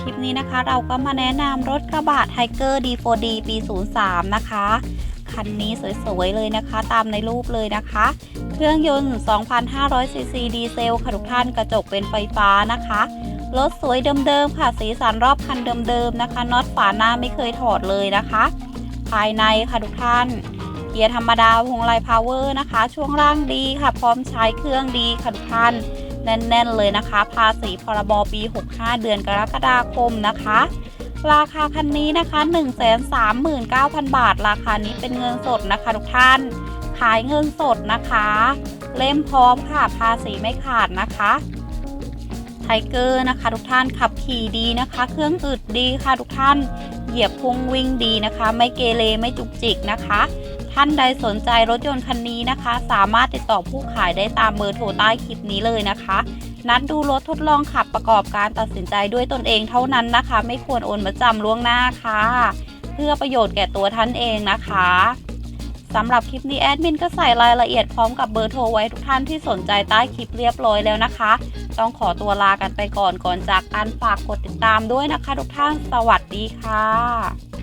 คลิปนี้นะคะ เราก็มาแนะนำรถกระบะไทเกอร์ D4D ปี 03 นะคะ คันนี้สวยๆเลยนะคะ ตามในรูปเลยนะคะ เครื่องยนต์ 2,500ซีซีดีเซลค่ะทุกท่านกระจกเป็นไฟฟ้านะคะ รถสวยเดิมๆค่ะ สีสันรอบคันเดิมๆนะคะน็อตฝาหน้าไม่เคยถอดเลยนะคะ ภายในค่ะทุกท่านเกียร์ธรรมดาพวงไลพาวเวอร์นะคะ ช่วงล่างดีค่ะ พร้อมใช้เครื่องดีค่ะทุกท่าน แน่นๆเลยนะคะ ภาษีพรบปี 65 เดือนกรกฎาคมนะคะ ราคาคันนี้นะคะ 139,000 บาท ราคานี้เป็นเงินสดนะคะทุกท่าน ขายเงินสดนะคะ เล่มพร้อมค่ะ ภาษีไม่ขาดนะคะไทเกอร์นะคะ ทุกท่านขับขี่ดีนะคะ เครื่องอึดดีค่ะทุกท่าน เหยียบพุงวิ่งดีนะคะ ไม่เกเรไม่จุกจิกนะคะ ท่านใดสนใจรถยนต์คันนี้นะคะ สามารถติดต่อผู้ขายได้ตามเบอร์โทรใต้คลิปนี้เลยนะคะ นัดดูรถทดลองขับประกอบการตัดสินใจด้วยตนเองเท่านั้นนะคะ ไม่ควรโอนมาจำล่วงหน้าค่ะ เพื่อประโยชน์แก่ตัวท่านเองนะคะสำหรับคลิปนี้แอดมินก็ใส่รายละเอียดพร้อมกับเบอร์โทรไว้ทุกท่านที่สนใจใต้คลิปเรียบร้อยแล้วนะคะ ต้องขอตัวลากันไปก่อนก่อนจากการฝากกดติดตามด้วยนะคะ ทุกท่านสวัสดีค่ะ